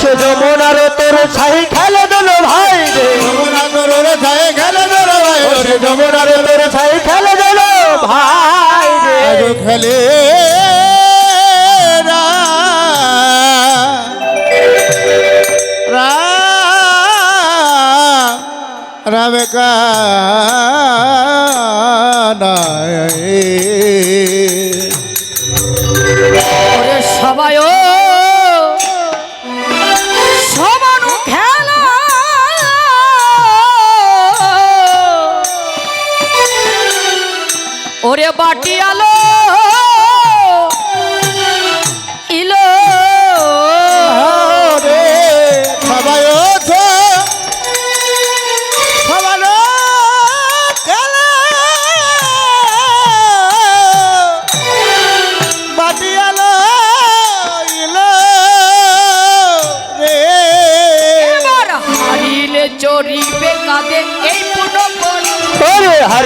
সে যমুনার তোর ছাই খেলে দিল ভাই রে। যমুনা তোর ছায় খেলে ধরো ভাই ও সে যমুনার তোর ছাই খেলে দিল ভাই রে। খেলে রাম সবাই ওরে বাটি আলো।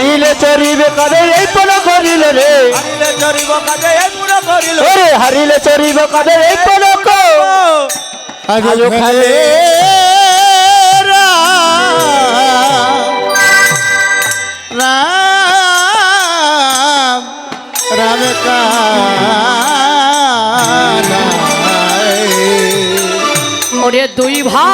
হারিলে চরিবে কাদে এই পন করিল রে। হারিলে চরিব এই করিল। হারিলে চরিবে কাদে এই পন আজ আজ খেলে রাম রাম কানাই। ওরে দুই ভাই।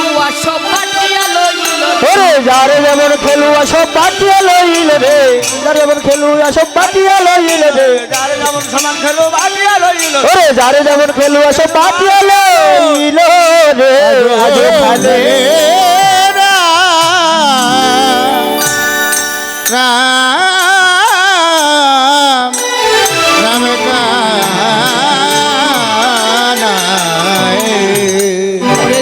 যারে যেমন খেলুয়া সব বাটিয়া লইল রে যারে যেমন খেলুয়া সব বাটিয়া লইল রে যার যেমন সমান খেলো বাটিয়া রইল ওরে যারে যেমন খেলুয়া সব বাটিয়া লইল রে। আজ খালে রাম রাম কানাই। ওরে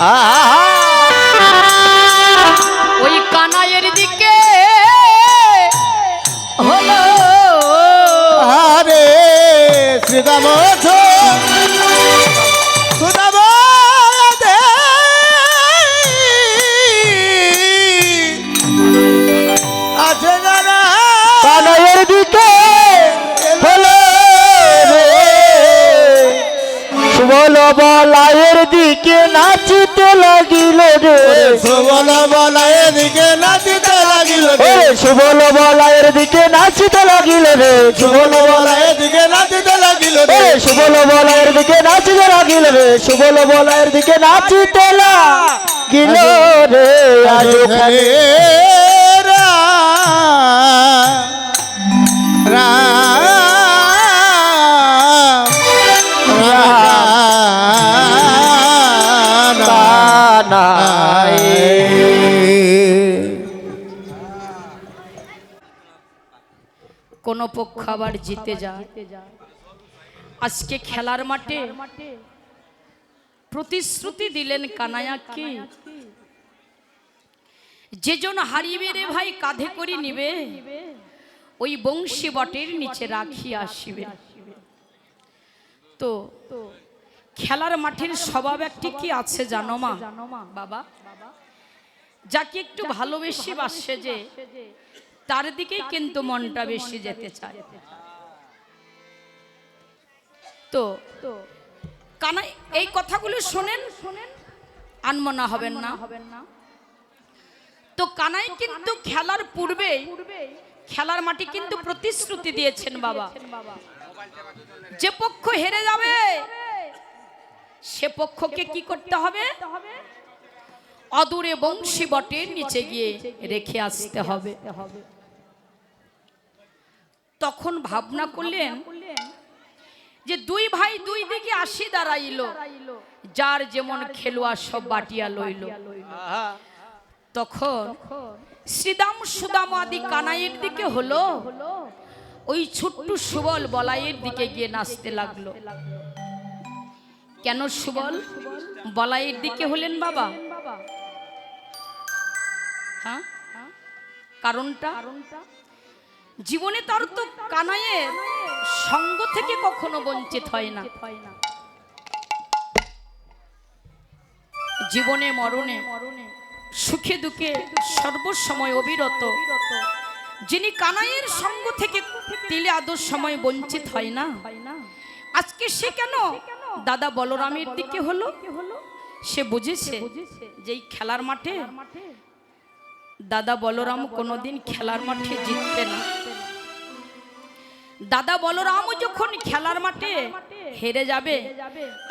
ওই বলায়ের দিকে নাচিতে লাগিল রে। সুবল বলা এদিকে নাচিতে লাগিল রে। সুবল বলায়ের দিকে নাচিতে লাগিল রে। সুবল বলা এদিকে নাচিতে লাগিল রে। সুবল বলায়ের দিকে নাচিতে লাগিল রে। সুবল বলায়ের দিকে নাচিতে লাগিল রে। আজ আবার জিতে যায়। আজকে খেলার মাঠে প্রতিশ্রুতি দিলেন কানায়াকে। যেজন হারিবে রে ভাই কাঁধে করে নিবে। ওই বংশী বটের নিচে রাখি আসিবে। তো খেলার মাঠের স্বভাব একটি কি আছে জানো মা? বাবা যাকে একটু ভালোবেসে বাসে যে তার দিকেই কিন্তু মনটা বেশি যেতে চায়। তো কানা এই কথাগুলো শোনেন শোনেন। আনমনা হবেন না। হবেন না। তো কানাই কিন্তু খেলার পূর্বে খেলার মাটি কিন্তু প্রতিশ্রুতি দিয়েছেন বাবা। যে পক্ষ হেরে যাবে সে পক্ষকে কি করতে হবে? অদূরে বংশী বটের নিচে গিয়ে রেখে আসতে হবে। তখন ভাবনা করলেন যে দুই ভাই দুই দিকে আসি দাঁড়াইল। যার যেমন খেলোয়া সব বাটিয়া লইল। তখন শ্রীদাম সুদাম আদি কানাইয়ের দিকে হলো। ওই ছোট্ট সুবল বলাইয়ের দিকে গিয়ে নাচতে লাগল। কেন সুবল? বলাইয়ের দিকে হলেন বাবা। হ্যাঁ? কারণটা? জীবনে তার তো কানাইয়ের সঙ্গ থেকে কখনো বঞ্চিত হয় না। জীবনে, মরণে মরণে সুখে দুঃখে সর্বসময় অবিরত। যিনি কানাইয়ের সঙ্গ থেকে তিলে আদর সময় বঞ্চিত হয় না। আজকে সে কেন? দাদা বলরামের দিকে হলো। সে বুঝেছে যে খেলার মাঠে দাদা বলরাম কোনোদিন খেলার মাঠে জিতবে না। দাদা বলরামও যখন খেলার মাঠে হেরে যাবে,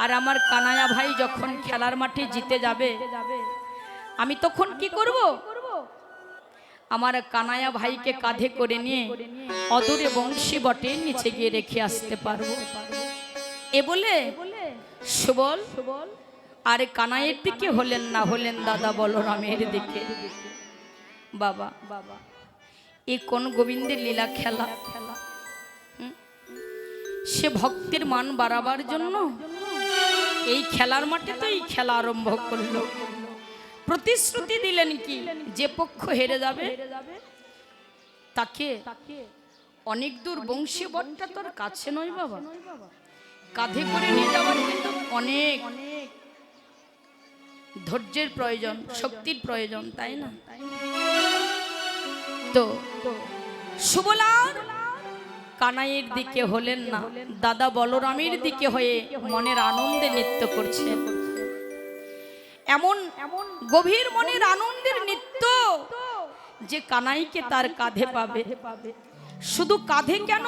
আর আমার কানায়া ভাই যখন খেলার মাঠে জিতে যাবে, আমি তখন কি করব? আমার কানায়া ভাইকে কাঁধে করে নিয়ে অদূরে বংশী বটে নিচে গিয়ে রেখে আসতে পারব। এ বলে, সুবল, আরে কানাইয়ের দিকে হলেন না হলেন দাদা বলরামের দিকে। বাবা বাবা এ কোন গোবিন্দের লীলা খেলা? হুম? সে ভক্তের মান বাড়াবার জন্য? এই খেলার মাঠে তো এই খেলা আরম্ভ করল। প্রতিশ্রুতি দিলেন কি? যে পক্ষ হেরে যাবে, তাকে অনেক দূর বংশী বটটা তোর কাছে নয় বাবা। কাঁধে করে নিয়ে যাওয়ার কিন্তু অনেক ধৈর্যের প্রয়োজন, শক্তির প্রয়োজন, তাই না? তো, সুবলার কানাইয়ের দিকে হলেন না। দাদা বলরামের দিকে হয়ে মনের আনন্দে নৃত্য করছেন। এমন এমন গভীর মনের আনন্দের নৃত্য যে কানাইকে তার কাঁধে পাবে। শুধু কাঁধে কেন?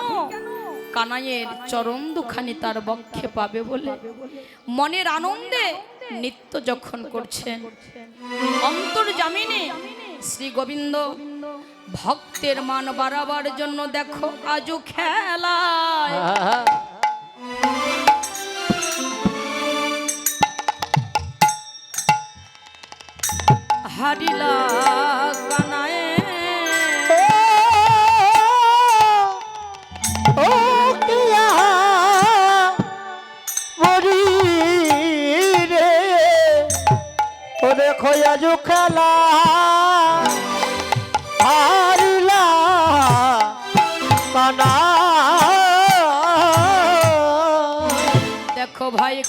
কানাইয়ের চরম দুখানি তার বক্ষে পাবে বলে। মনের আনন্দে নৃত্য যখন করছেন অন্তর জামিনে শ্রী গোবিন্দ ভক্তের মান বাড়াবার জন্য দেখো আজও খেলায়। হারিলা কানায়। দেখো আজ খেলা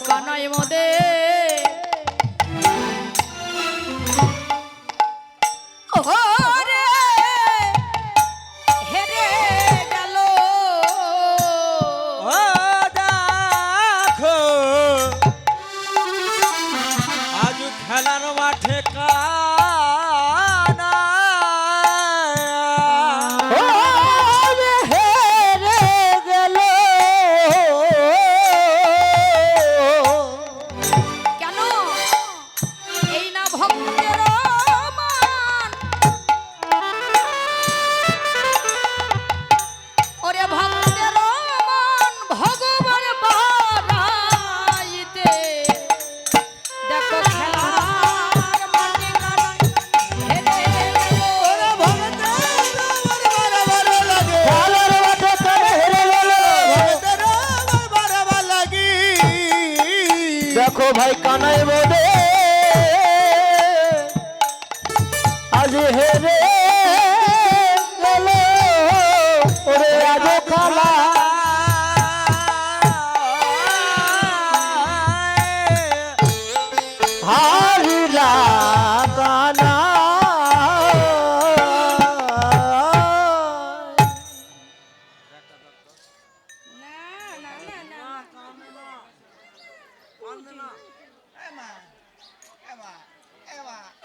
কানাই মদে। ভাই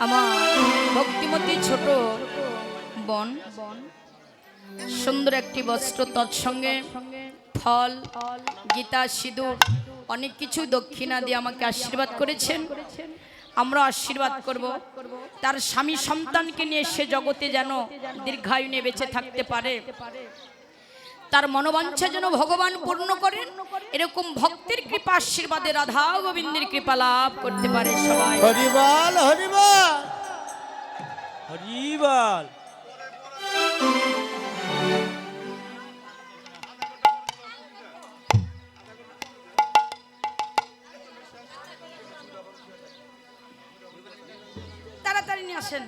আমার ভক্তিমতী ছোট বন, সুন্দর একটি বস্ত্র তৎসঙ্গে, ফল, গীতা, সিঁদুর, অনেক কিছু দক্ষিণা দিয়ে আমাকে আশীর্বাদ করেছেন। আমরা আশীর্বাদ করব। তার স্বামী সন্তানকে নিয়ে সে জগতে যেন দীর্ঘায়ুনে বেঁচে থাকতে পারে। তার মনোবাঞ্ছা যেন ভগবান পূর্ণ করেন এরকম ভক্তির কৃপা আশীর্বাদে রাধা গোবিন্দের কৃপা লাভ করতে পারে সবাই। হরিবাল। তাড়াতাড়ি নিয়ে আসেন।